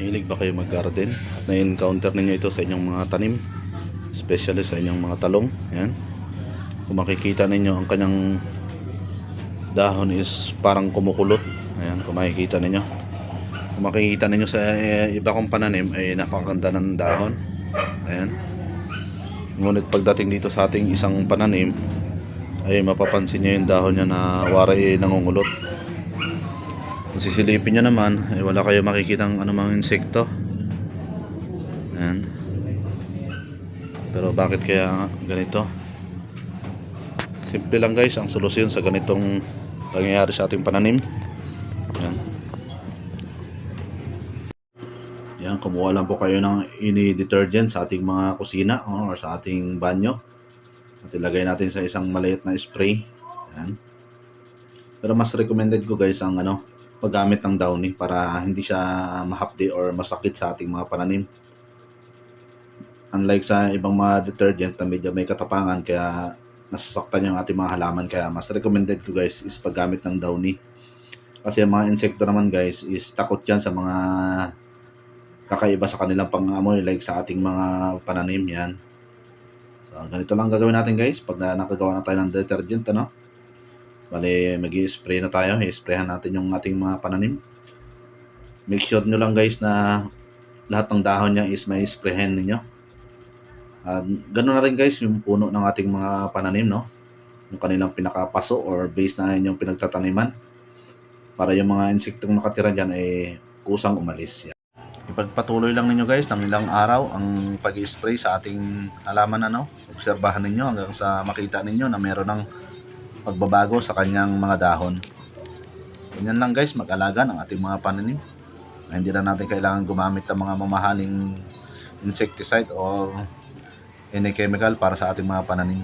Mahilig ba kayo mag-garden? At na-encounter ninyo ito sa inyong mga tanim? Especially sa inyong mga talong. Ayan. Kung makikita ninyo ang kanyang dahon is parang kumukulot. Ayan, kung makikita ninyo. Kung makikita ninyo sa eh, iba kong pananim ay napakaganda ng dahon. Ayan. Ngunit pagdating dito sa ating isang pananim ay mapapansin nyo yung dahon niya na waray nangungulot. Kung sisilipin nyo naman, ay wala kayo makikitang anumang insekto. Ayan. Pero bakit kaya ganito? Simple lang guys, ang solusyon sa ganitong pangyayari sa ating pananim. Ayan. Yan, kumuha lang po kayo ng ini detergent sa ating mga kusina or sa ating banyo. At ilagay natin sa isang maliit na spray. Ayan. Pero mas recommended ko guys ang ano, paggamit ng downy para hindi siya mahapdi or masakit sa ating mga pananim. Unlike sa ibang mga detergent na medyo may katapangan kaya nasasaktan yung ating mga halaman kaya mas recommended ko guys is paggamit ng downy. Kasi ang mga insekto naman guys is takot yan sa mga kakaiba sa kanilang pangamoy like sa ating mga pananim yan. So, ganito lang gagawin natin guys pag na nakagawa na tayo ng detergent ano. Bale, mag spray na tayo. I-sprayhan natin yung ating mga pananim. Make sure nyo lang guys na lahat ng dahon niya is may sprayhan ninyo. At ganoon na rin guys yung puno ng ating mga pananim no. Yung kanilang pinakapaso or base na yung pinagtataniman. Para yung mga insektong nakatira dyan ay kusang umalis. Yan. Ipagpatuloy lang ninyo guys ng ilang araw ang pag-spray sa ating halaman ano. Obserbahan ninyo hanggang sa makita ninyo na meron ng pagbabago sa kanyang mga dahon. Ganyan lang guys, mag-alaga ng ating mga pananim. Na hindi na natin kailangan gumamit ng mga mamahaling insecticide or any chemical para sa ating mga pananim.